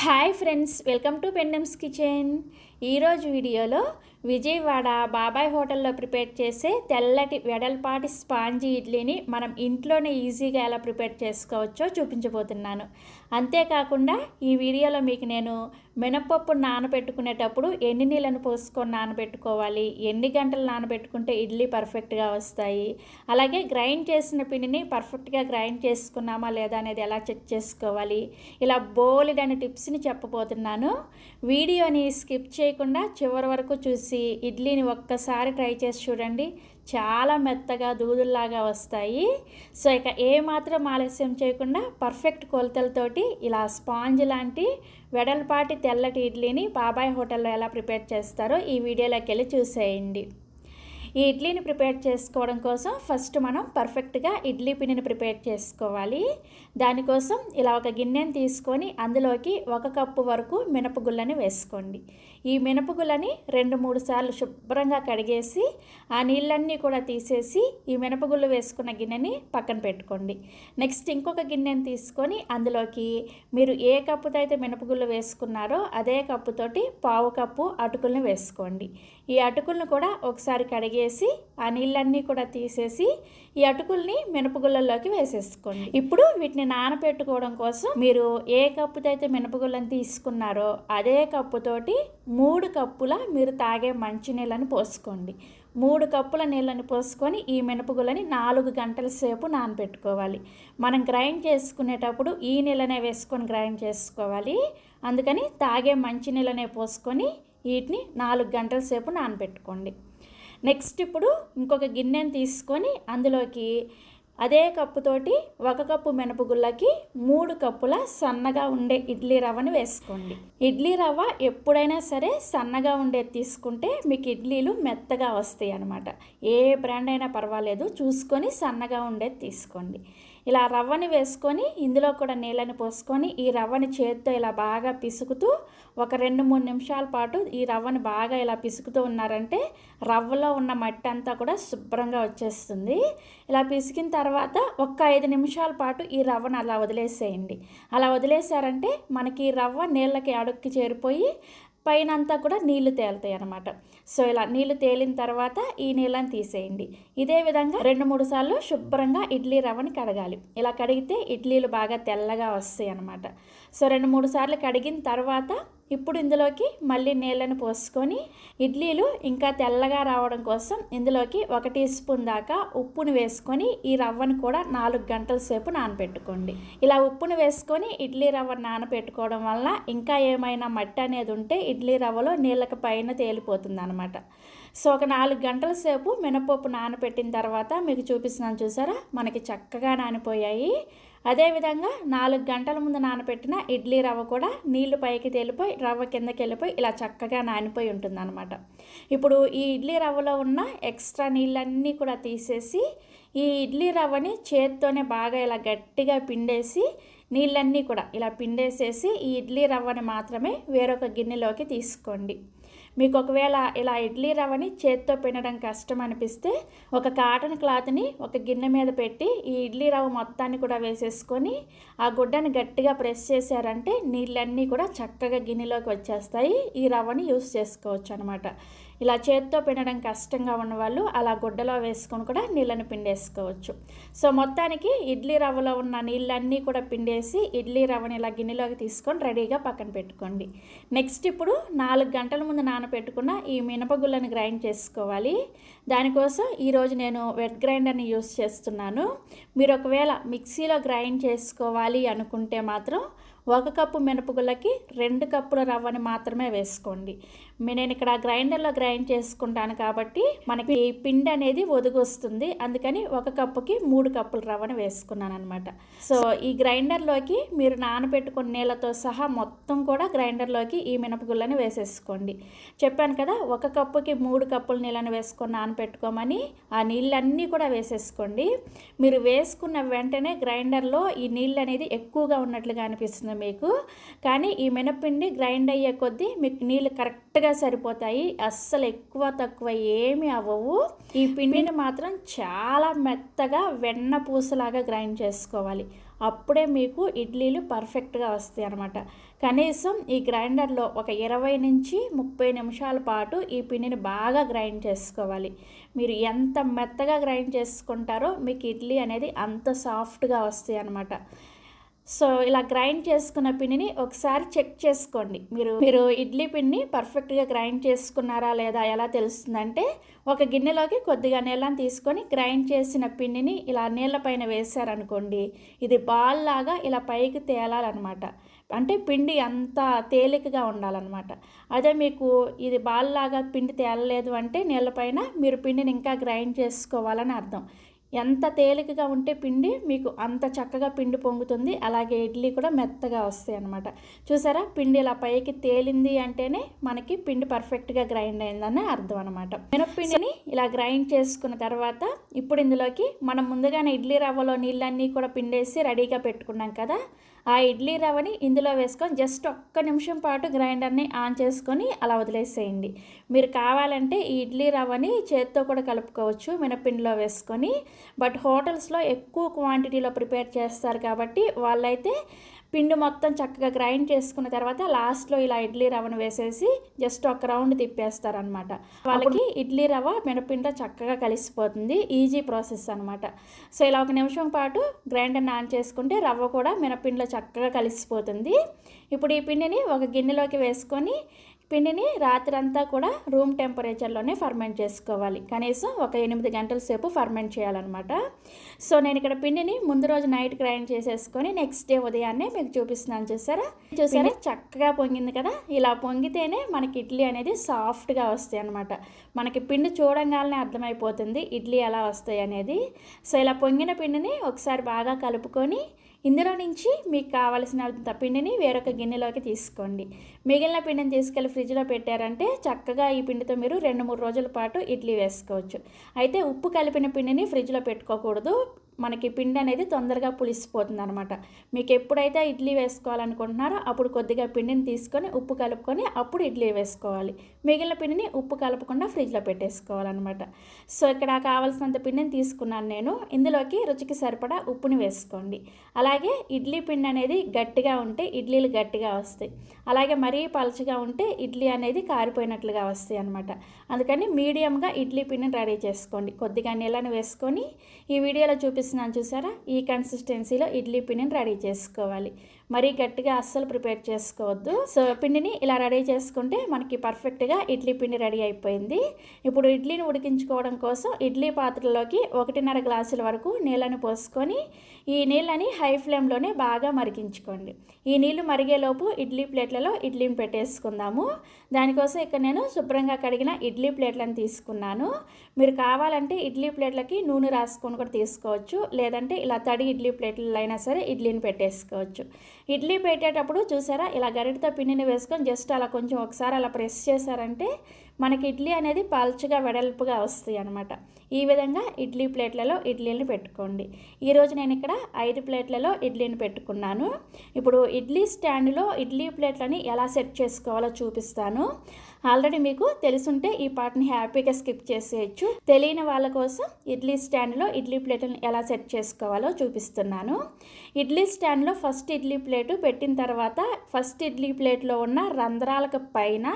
Hi friends welcome to పెండమ్స్ kitchen. ఈరోజు వీడియోలో విజయవాడ బాబాయ్ హోటల్లో ప్రిపేర్ చేసే తెల్లటి వెడల్పాటి స్పాంజీ ఇడ్లీని మనం ఇంట్లోనే ఈజీగా ఎలా ప్రిపేర్ చేసుకోవచ్చో చూపించబోతున్నాను. అంతేకాకుండా ఈ వీడియోలో మీకు నేను మినపప్పు నానబెట్టుకునేటప్పుడు ఎన్ని నీళ్ళను పోసుకొని నానబెట్టుకోవాలి? ఎన్ని గంటలు నానబెట్టుకుంటే ఇడ్లీ పర్ఫెక్ట్గా వస్తాయి? అలాగే గ్రైండ్ చేసిన పిండిని పర్ఫెక్ట్గా గ్రైండ్ చేసుకున్నామా లేదా అనేది ఎలా చెక్ చేసుకోవాలి? ఇలా బోలెడ్ అనే టిప్స్ని చెప్పబోతున్నాను. వీడియోని స్కిప్ చేయకుండా చివరి వరకు చూసి ఇడ్లీని ఒక్కసారి ట్రై చేసి చూడండి. చాలా మెత్తగా దూదుల్లాగా వస్తాయి. సో ఇక ఏ మాత్రం ఆలస్యం చేయకుండా పర్ఫెక్ట్ కొలతలతోటి ఇలా స్పాంజ్ లాంటి వెడల్పాటి తెల్లటి ఇడ్లీని బాబాయ్ హోటల్లో ఎలా ప్రిపేర్ చేస్తారో ఈ వీడియోలోకి వెళ్ళి చూసేయండి. ఈ ఇడ్లీని ప్రిపేర్ చేసుకోవడం కోసం ఫస్ట్ మనం పర్ఫెక్ట్గా ఇడ్లీ పిండిని ప్రిపేర్ చేసుకోవాలి. దానికోసం ఇలా ఒక గిన్నెని తీసుకొని అందులోకి ఒక కప్పు వరకు మినపగుళ్ళని వేసుకోండి. ఈ మినపగుళ్ళని రెండు మూడు సార్లు శుభ్రంగా కడిగేసి ఆ నీళ్ళన్నీ కూడా తీసేసి ఈ మినపగుళ్ళు వేసుకున్న గిన్నెని పక్కన పెట్టుకోండి. నెక్స్ట్ ఇంకొక గిన్నెని తీసుకొని అందులోకి మీరు ఏ కప్పుతో అయితే మినపగుళ్ళు వేసుకున్నారో అదే కప్పుతోటి పావు కప్పు అటుకులను వేసుకోండి. ఈ అటుకులను కూడా ఒకసారి కడిగేసి ఆ నీళ్ళన్నీ కూడా తీసేసి ఈ అటుకుల్ని మినపగుళ్ళల్లోకి వేసేసుకోండి. ఇప్పుడు వీటిని నానబెట్టుకోవడం కోసం మీరు ఏ కప్పుతో అయితే మినపగుళ్ళని తీసుకున్నారో అదే కప్పుతోటి మూడు కప్పుల మీరు తాగే మంచినీళ్ళని పోసుకోండి. మూడు కప్పుల నీళ్ళని పోసుకొని ఈ మినపగుళ్ళని నాలుగు గంటల సేపు నానబెట్టుకోవాలి మనం గ్రైండ్ చేసుకునేటప్పుడు ఈ నీళ్ళనే వేసుకొని గ్రైండ్ చేసుకోవాలి. అందుకని తాగే మంచినీళ్ళనే పోసుకొని వీటిని నాలుగు గంటల సేపు నానబెట్టుకోండి. నెక్స్ట్ ఇప్పుడు ఇంకొక గిన్నెను తీసుకొని అందులోకి అదే కప్పుతోటి ఒక కప్పు మినపగుళ్ళకి మూడు కప్పుల సన్నగా ఉండే ఇడ్లీ రవ్వని వేసుకోండి. ఇడ్లీ రవ్వ ఎప్పుడైనా సరే సన్నగా ఉండేది తీసుకుంటే మీకు ఇడ్లీలు మెత్తగా వస్తాయి అన్నమాట ఏ బ్రాండ్ అయినా పర్వాలేదు చూసుకొని సన్నగా ఉండేది తీసుకోండి. ఇలా రవ్వని వేసుకొని ఇందులో కూడా నీళ్ళని పోసుకొని ఈ రవ్వని చేత్తో ఇలా బాగా పిసుకుతూ ఒక రెండు మూడు నిమిషాల పాటు ఈ రవ్వని బాగా ఇలా పిసుకుతూ ఉన్నారంటే రవ్వలో ఉన్న మట్టి అంతా కూడా శుభ్రంగా వచ్చేస్తుంది. ఇలా పిసికిన తర్వాత ఒక్క ఐదు నిమిషాల పాటు ఈ రవ్వను అలా వదిలేసేయండి. అలా వదిలేసారంటే మనకి ఈ రవ్వ నీళ్ళకి అడుక్కి చేరిపోయి పైన అంతా కూడా నీళ్ళు తేలుతాయి అనమాట సో ఇలా నీళ్ళు తేలిన తర్వాత ఈ నీళ్ళని తీసేయండి. ఇదే విధంగా రెండు మూడు సార్లు శుభ్రంగా ఇడ్లీ రవ్వని కడగాలి. ఇలా కడిగితే ఇడ్లీలు బాగా తెల్లగా వస్తాయి అనమాట సో రెండు మూడు సార్లు కడిగిన తర్వాత ఇప్పుడు ఇందులోకి మళ్ళీ నీళ్ళని పోసుకొని ఇడ్లీలు ఇంకా తెల్లగా రావడం కోసం ఇందులోకి ఒక టీ స్పూన్ దాకా ఉప్పును వేసుకొని ఈ రవ్వను కూడా నాలుగు గంటల సేపు నానబెట్టుకోండి. ఇలా ఉప్పును వేసుకొని ఇడ్లీ రవ్వ నానబెట్టుకోవడం వల్ల ఇంకా ఏమైనా మట్టి అనేది ఉంటే ఇడ్లీ రవ్వలో నీళ్ళకి పైన తేలిపోతుంది అనమాట సో ఒక నాలుగు గంటల సేపు మినపప్పు నానబెట్టిన తర్వాత మీకు చూపిస్తున్నాను చూసారా? మనకి చక్కగా నానిపోయాయి. అదేవిధంగా నాలుగు గంటల ముందు నానబెట్టిన ఇడ్లీ రవ్వ కూడా నీళ్ళు పైకి తేలిపోయి రవ్వ కిందకి వెళ్ళిపోయి ఇలా చక్కగా నానిపోయి ఉంటుందన్నమాట. ఇప్పుడు ఈ ఇడ్లీ రవ్వలో ఉన్న ఎక్స్ట్రా నీళ్ళన్నీ కూడా తీసేసి ఈ ఇడ్లీ రవ్వని చేత్తోనే బాగా ఇలా గట్టిగా పిండేసి నీళ్ళన్నీ కూడా ఇలా పిండేసేసి ఈ ఇడ్లీ రవ్వని మాత్రమే వేరొక గిన్నెలోకి తీసుకోండి. మీకు ఒకవేళ ఇలా ఇడ్లీ రవ్వని చేత్తో పిండడం కష్టం అనిపిస్తే ఒక కాటన్ క్లాత్ని ఒక గిన్నె మీద పెట్టి ఈ ఇడ్లీ రవ్వ మొత్తాన్ని కూడా వేసేసుకొని ఆ గుడ్డని గట్టిగా ప్రెస్ చేశారంటే నీళ్ళన్నీ కూడా చక్కగా గిన్నెలోకి వచ్చేస్తాయి. ఈ రవ్వని యూస్ చేసుకోవచ్చు అనమాట ఇలా చేత్తో పిండడం కష్టంగా ఉన్న వాళ్ళు అలా గుడ్డలో వేసుకొని కూడా నీళ్ళని పిండేసుకోవచ్చు. సో మొత్తానికి ఇడ్లీ రవ్వలో ఉన్న నీళ్ళన్నీ కూడా పిండేసి ఇడ్లీ రవ్వని ఇలా గిన్నెలోకి తీసుకొని రెడీగా పక్కన పెట్టుకోండి. నెక్స్ట్ ఇప్పుడు నాలుగు గంటల ముందు నానబెట్టుకున్న ఈ మినపగుళ్ళని గ్రైండ్ చేసుకోవాలి. దానికోసం ఈరోజు నేను వెట్ గ్రైండర్ని యూస్ చేస్తున్నాను. మీరు ఒకవేళ మిక్సీలో గ్రైండ్ చేసుకోవాలి అనుకుంటే మాత్రం ఒక కప్పు మినపగుళ్ళకి రెండు కప్పుల రవ్వని మాత్రమే వేసుకోండి. నేను ఇక్కడ గ్రైండర్లో గ్రైండ్ చేసుకుంటాను కాబట్టి మనకి పిండి అనేది ఒదుగు వస్తుంది అందుకని ఒక కప్పుకి మూడు కప్పుల రవ్వని వేసుకున్నాను అనమాట సో ఈ గ్రైండర్లోకి మీరు నానబెట్టుకున్న నీళ్ళతో సహా మొత్తం కూడా గ్రైండర్లోకి ఈ మినపగుళ్ళని వేసేసుకోండి. చెప్పాను కదా ఒక కప్పుకి మూడు కప్పుల నీళ్ళని వేసుకొని నానబెట్టుకోమని ఆ నీళ్ళన్నీ కూడా వేసేసుకోండి. మీరు వేసుకున్న వెంటనే గ్రైండర్లో ఈ నీళ్ళు అనేది ఎక్కువగా ఉన్నట్లుగా అనిపిస్తుంది మీకు. కానీ ఈ మినపిండి గ్రైండ్ అయ్యే కొద్దీ మీకు నీళ్ళు కరెక్ట్గా సరిపోతాయి. అస్సలు ఎక్కువ తక్కువ ఏమి అవ్వవు. ఈ పిండిని మాత్రం చాలా మెత్తగా వెన్న పూసలాగా గ్రైండ్ చేసుకోవాలి. అప్పుడే మీకు ఇడ్లీలు పర్ఫెక్ట్గా వస్తాయి అనమాట కనీసం ఈ గ్రైండర్లో ఒక ఇరవై నుంచి ముప్పై నిమిషాల పాటు ఈ పిండిని బాగా గ్రైండ్ చేసుకోవాలి. మీరు ఎంత మెత్తగా గ్రైండ్ చేసుకుంటారో మీకు ఇడ్లీ అనేది అంత సాఫ్ట్గా వస్తాయి అనమాట సో ఇలా గ్రైండ్ చేసుకున్న పిండిని ఒకసారి చెక్ చేసుకోండి. మీరు మీరు ఇడ్లీ పిండిని పర్ఫెక్ట్గా గ్రైండ్ చేసుకున్నారా లేదా ఎలా తెలుస్తుందంటే ఒక గిన్నెలోకి కొద్దిగా నీళ్ళని తీసుకొని గ్రైండ్ చేసిన పిండిని ఇలా నీళ్ళ పైన వేసారనుకోండి ఇది బాల్ లాగా ఇలా పైకి తేలాలన్నమాట. అంటే పిండి అంత తేలికగా ఉండాలన్నమాట. అదే మీకు ఇది బాల్ లాగా పిండి తేలలేదు అంటే నీళ్ళపైన మీరు పిండిని ఇంకా గ్రైండ్ చేసుకోవాలని అర్థం. ఎంత తేలికగా ఉంటే పిండి మీకు అంత చక్కగా పిండి పొంగుతుంది. అలాగే ఇడ్లీ కూడా మెత్తగా వస్తాయి అనమాట చూసారా? పిండి ఇలా పైకి తేలింది అంటేనే మనకి పిండి పర్ఫెక్ట్గా గ్రైండ్ అయిందని అర్థం అనమాట మినప్పిండిని ఇలా గ్రైండ్ చేసుకున్న తర్వాత ఇప్పుడు ఇందులోకి మనం ముందుగానే ఇడ్లీ రవ్వలో నీళ్ళన్నీ కూడా పిండేసి రెడీగా పెట్టుకున్నాం కదా. ఆ ఇడ్లీ రవ్వని ఇందులో వేసుకొని జస్ట్ ఒక్క నిమిషం పాటు గ్రైండర్ని ఆన్ చేసుకొని అలా వదిలేసేయండి. మీరు కావాలంటే ఈ ఇడ్లీ రవ్వని చేత్తో కూడా కలుపుకోవచ్చు మినపిండిలో వేసుకొని. బట్ హోటల్స్లో ఎక్కువ క్వాంటిటీలో ప్రిపేర్ చేస్తారు కాబట్టి వాళ్ళైతే పిండి మొత్తం చక్కగా గ్రైండ్ చేసుకున్న తర్వాత లాస్ట్లో ఇలా ఇడ్లీ రవ్వను వేసేసి జస్ట్ ఒక రౌండ్ తిప్పేస్తారనమాట వాళ్ళకి ఇడ్లీ రవ్వ మినపిండిలో చక్కగా కలిసిపోతుంది. ఈజీ ప్రాసెస్ అనమాట సో ఇలా ఒక నిమిషం పాటు గ్రైండర్ని ఆన్ చేసుకుంటే రవ్వ కూడా మినపిండిలో చక్కగా కలిసిపోతుంది. ఇప్పుడు ఈ పిండిని ఒక గిన్నెలోకి వేసుకొని పిండిని రాత్రంతా కూడా రూమ్ టెంపరేచర్లోనే ఫర్మెంట్ చేసుకోవాలి. కనీసం ఒక ఎనిమిది గంటల సేపు ఫర్మెంట్ చేయాలన్నమాట. సో నేను ఇక్కడ పిండిని ముందు రోజు నైట్ గ్రైండ్ చేసేసుకొని నెక్స్ట్ డే ఉదయాన్నే మీకు చూపిస్తున్నాను చూసారా? చూసారా? చక్కగా పొంగింది కదా? ఇలా పొంగితేనే మనకి ఇడ్లీ అనేది సాఫ్ట్గా వస్తాయి అనమాట మనకి పిండి చూడంగానే అర్థమైపోతుంది ఇడ్లీ ఎలా వస్తాయి అనేది సో ఇలా పొంగిన పిండిని ఒకసారి బాగా కలుపుకొని ఇందులో నుంచి మీకు కావలసినంత పిండిని వేరొక గిన్నెలోకి తీసుకోండి. మిగిలిన పిండిని తీసుకెళ్ళి ఫ్రిడ్జ్లో పెట్టారంటే చక్కగా ఈ పిండితో మీరు రెండు మూడు రోజుల పాటు ఇడ్లీ వేసుకోవచ్చు. అయితే ఉప్పు కలిపిన పిండిని ఫ్రిడ్జ్లో పెట్టుకోకూడదు. మనకి పిండి అనేది తొందరగా పులిసిపోతుంది అనమాట మీకు ఎప్పుడైతే ఇడ్లీ వేసుకోవాలనుకుంటున్నారో అప్పుడు కొద్దిగా పిండిని తీసుకొని ఉప్పు కలుపుకొని అప్పుడు ఇడ్లీ వేసుకోవాలి. మిగిలిన పిండిని ఉప్పు కలపకుండా ఫ్రిడ్జ్లో పెట్టేసుకోవాలన్నమాట. సో ఇక్కడ కావాల్సినంత పిండిని తీసుకున్నాను నేను. ఇందులోకి రుచికి సరిపడా ఉప్పుని వేసుకోండి. అలాగే ఇడ్లీ పిండి అనేది గట్టిగా ఉంటే ఇడ్లీలు గట్టిగా వస్తాయి. అలాగే మరీ పలచగా ఉంటే ఇడ్లీ అనేది కారిపోయినట్లుగా వస్తాయి అనమాట అందుకని మీడియంగా ఇడ్లీ పిండిని రెడీ చేసుకోండి. కొద్దిగా నీళ్ళని వేసుకొని ఈ వీడియోలో చూపిస్తున్నాను చూసారా? ఈ కన్సిస్టెన్సీలో ఇడ్లీ పిండిని రెడీ చేసుకోవాలి. మరీ గట్టిగా అస్సలు ప్రిపేర్ చేసుకోవద్దు. సో పిండిని ఇలా రెడీ చేసుకుంటే మనకి పర్ఫెక్ట్గా ఇడ్లీ పిండి రెడీ అయిపోయింది. ఇప్పుడు ఇడ్లీని ఉడికించుకోవడం కోసం ఇడ్లీ పాత్రలోకి ఒకటిన్నర గ్లాసుల వరకు నీళ్ళని పోసుకొని ఈ నీళ్ళని హై ఫ్లేమ్లోనే బాగా మరిగించుకోండి. ఈ నీళ్ళు మరిగేలోపు ఇడ్లీ ప్లేట్లలో ఇడ్లీని పెట్టేసుకుందాము. దానికోసం ఇక్కడ నేను శుభ్రంగా కడిగిన ఇడ్లీ ప్లేట్లను తీసుకున్నాను. మీరు కావాలంటే ఇడ్లీ ప్లేట్లకి నూనె రాసుకొని కూడా తీసుకోవచ్చు. లేదంటే ఇలా తడి ఇడ్లీ ప్లేట్లలో అయినా సరే ఇడ్లీని పెట్టేసుకోవచ్చు. ఇడ్లీ పెట్టేటప్పుడు చూసారా? ఇలా గరిటతో పిండిని వేసుకొని జస్ట్ అలా కొంచెం ఒకసారి అలా ప్రెస్ చేశారంటే మనకి ఇడ్లీ అనేది పల్చగా వెడల్పుగా వస్తాయి అనమాట ఈ విధంగా ఇడ్లీ ప్లేట్లలో ఇడ్లీని పెట్టుకోండి. ఈరోజు నేను ఇక్కడ ఐదు ప్లేట్లలో ఇడ్లీని పెట్టుకున్నాను. ఇప్పుడు ఇడ్లీ స్టాండ్లో ఇడ్లీ ప్లేట్లని ఎలా సెట్ చేసుకోవాలో చూపిస్తాను. ఆల్రెడీ మీకు తెలుసుంటే ఈ పాటని హ్యాపీగా స్కిప్ చేసేయచ్చు. తెలియని వాళ్ళ కోసం ఇడ్లీ స్టాండ్లో ఇడ్లీ ప్లేట్లను ఎలా సెట్ చేసుకోవాలో చూపిస్తున్నాను. ఇడ్లీ స్టాండ్లో ఫస్ట్ ఇడ్లీ ప్లేటు పెట్టిన తర్వాత ఫస్ట్ ఇడ్లీ ప్లేట్లో ఉన్న రంధ్రాలకు పైన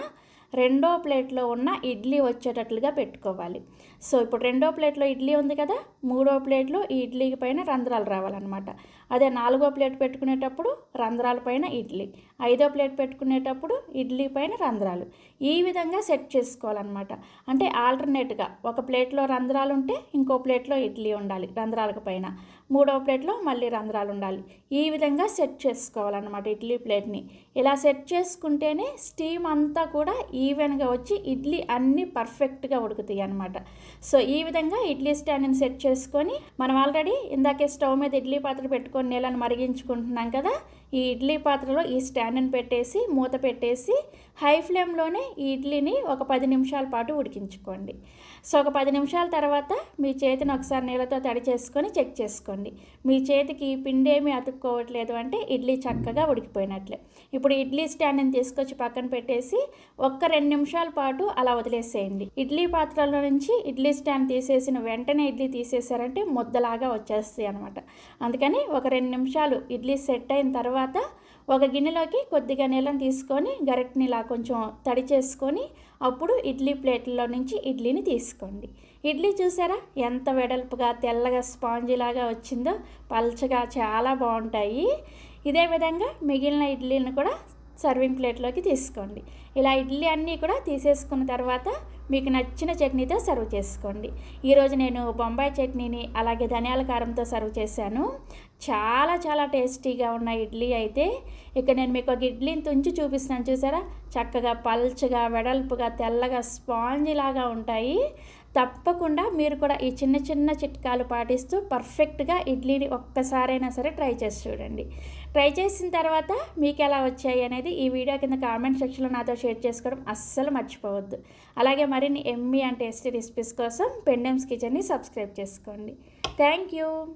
రెండో ప్లేట్లో ఉన్న ఇడ్లీ వచ్చేటట్లుగా పెట్టుకోవాలి. సో ఇప్పుడు రెండో ప్లేట్లో ఇడ్లీ ఉంది కదా మూడో ప్లేట్లో ఈ ఇడ్లీకి పైన రంధ్రాలు రావాలన్నమాట. అదే నాలుగో ప్లేట్ పెట్టుకునేటప్పుడు రంధ్రాల పైన ఇడ్లీ ఐదో ప్లేట్ పెట్టుకునేటప్పుడు ఇడ్లీ పైన రంధ్రాలు. ఈ విధంగా సెట్ చేసుకోవాలన్నమాట. అంటే ఆల్టర్నేట్గా ఒక ప్లేట్లో రంధ్రాలు ఉంటే ఇంకో ప్లేట్లో ఇడ్లీ ఉండాలి రంధ్రాలకు పైన. మూడో ప్లేట్లో మళ్ళీ రంధ్రాలు ఉండాలి. ఈ విధంగా సెట్ చేసుకోవాలన్నమాట ఇడ్లీ ప్లేట్ని. ఇలా సెట్ చేసుకుంటేనే స్టీమ్ అంతా కూడా ఈవెన్గా వచ్చి ఇడ్లీ అన్నీ పర్ఫెక్ట్గా ఉడుకుతాయి అనమాట సో ఈ విధంగా ఇడ్లీ స్టాండ్ని సెట్ చేసుకొని మనం ఆల్రెడీ ఇందాకే స్టవ్ మీద ఇడ్లీ పాత్ర పెట్టుకొని నీళ్ళని మరిగించుకుంటున్నాం కదా ఈ ఇడ్లీ పాత్రలో ఈ స్టాండ్ని పెట్టేసి మూత పెట్టేసి హై ఫ్లేమ్లోనే ఈ ఇడ్లీని ఒక పది నిమిషాల పాటు ఉడికించుకోండి. సో ఒక పది నిమిషాల తర్వాత మీ చేతిని ఒకసారి నీళ్ళతో తడి చేసుకొని చెక్ చేసుకోండి. మీ చేతికి పిండి ఏమీ అతుక్కోవట్లేదు అంటే ఇడ్లీ చక్కగా ఉడికిపోయినట్లే. ఇప్పుడు ఇడ్లీ స్టాండ్ని తీసుకొచ్చి పక్కన పెట్టేసి ఒక్క రెండు నిమిషాల పాటు అలా వదిలేసేయండి. ఇడ్లీ పాత్రలో నుంచి ఇడ్లీ స్టాండ్ తీసేసిన వెంటనే ఇడ్లీ తీసేసారంటే ముద్దలాగా వచ్చేస్తాయి అనమాట అందుకని ఒక రెండు నిమిషాలు ఇడ్లీ సెట్ అయిన తర్వాత తర్వాత ఒక గిన్నెలోకి కొద్దిగా నీళ్ళని తీసుకొని గరిటని ఇలా కొంచెం తడి చేసుకొని అప్పుడు ఇడ్లీ ప్లేట్లో నుంచి ఇడ్లీని తీసుకోండి. ఇడ్లీ చూసారా? ఎంత వెడల్పుగా తెల్లగా స్పాంజీ లాగా వచ్చిందో. పల్చగా చాలా బాగుంటాయి. ఇదే విధంగా మిగిలిన ఇడ్లీని కూడా సర్వింగ్ ప్లేట్లోకి తీసుకోండి. ఇలా ఇడ్లీ అన్నీ కూడా తీసేసుకున్న తర్వాత మీకు నచ్చిన చట్నీతో సర్వ్ చేసుకోండి. ఈరోజు నేను బొంబాయి చట్నీని అలాగే ధనియాల కారంతో సర్వ్ చేశాను. చాలా చాలా టేస్టీగా ఉన్న ఇడ్లీ అయితే ఇక నేను మీకు ఒక ఇడ్లీని తుంచి చూపిస్తాను చూసారా? చక్కగా పల్చగా వెడల్పుగా తెల్లగా స్పాంజీ లాగా ఉంటాయి. తప్పకుండా మీరు కూడా ఈ చిన్న చిన్న చిట్కాలు పాటిస్తూ పర్ఫెక్ట్గా ఇడ్లీని ఒక్కసారైనా సరే ట్రై చేసి చూడండి. ట్రై చేసిన తర్వాత మీకు ఎలా వచ్చాయి అనేది ఈ వీడియో కింద కామెంట్ సెక్షన్లో నాతో షేర్ చేసుకోవడం అస్సలు మర్చిపోవద్దు. అలాగే మరిన్ని ఎమ్మి అండ్ టేస్టీ రెసిపీస్ కోసం పెండెమ్స్ కిచెన్ని సబ్స్క్రైబ్ చేసుకోండి. Thank you